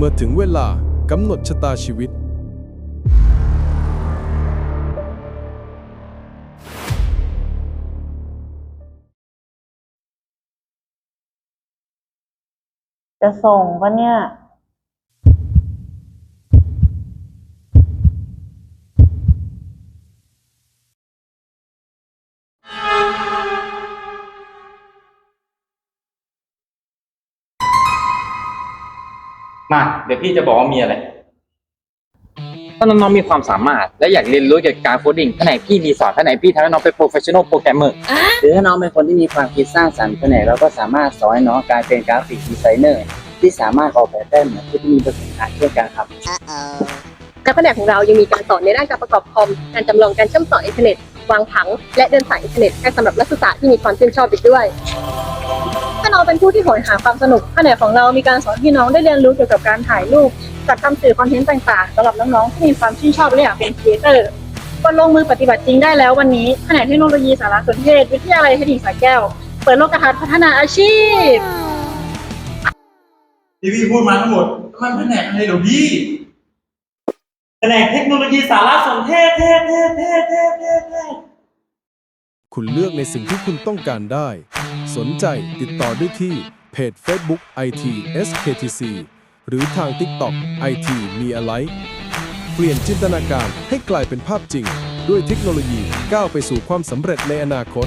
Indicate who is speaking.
Speaker 1: เมื่อถึงเวลากำหนดชะตาชีวิต
Speaker 2: จะส่งปะเนี่ย
Speaker 3: มาเดี๋ยวพี่จะบอกว่ามีอะไร
Speaker 4: ถ้าน้องๆมีความสามารถ และอยากเรียนรู้เกี่ยวกับการโคดดิ้งแผนกพี่มีสอนแผนกพี่ทำให้น้องเป็นโปรเฟชชั่นอลโปรแกรมเมอร์
Speaker 5: หรือถ้าน้องเป็นคนที่มีความคิดสร้างสรรค์แผนกเราก็สามารถสอนให้น้องกลายเป็นกราฟิกดีไซเนอร์ที่สามารถออกแบบได้เหมือนผู้ที่มีประสบการณ์เช่นกันครับ
Speaker 6: และแผนกของเรายังมีการสอนในด้านการประกอบคอม การจำลองการเชื่อมต่ออินเทอร์เน็ต วางผัง และเดินสายอินเทอร์เน็ตให้สำหรับนักศึกษาที่มีความชื่นชอบอีกด้วยถ้า น้องเป็นผู้ที่โหยหาความสนุกแผนกของเรามีการสอนให้น้องได้เรียนรู้เกี่ยวกับการถ่ายรูปจัดทำสื่อคอนเทนต์ต่างๆสำหรับน้องๆที่มีความชื่นชอบและอยากเป็นครีเอเตอร์ก็ลงมือปฏิบัติจริงได้แล้ววันนี้แผนกเทคโนโลยีสารสนเทศ วิทยาลัยเทคนิคสระแก้ว เปิดโลกทัศน์พัฒนาอาชีพ
Speaker 3: ที่พี่พูดมาทั้งหมดมันแผนกอะไรเหรอพี่แผนกเทคโนโลยีสารสนเทศเทศเทศเทศเทศเทศเทศ
Speaker 1: คุณเลือกในสิ่งที่คุณต้องการได้ สนใจติดต่อได้ที่เพจ Facebook IT SKTC หรือทาง TikTok IT มีอะไร เปลี่ยนจินตนาการให้กลายเป็นภาพจริง ด้วยเทคโนโลยีก้าวไปสู่ความสำเร็จในอนาคต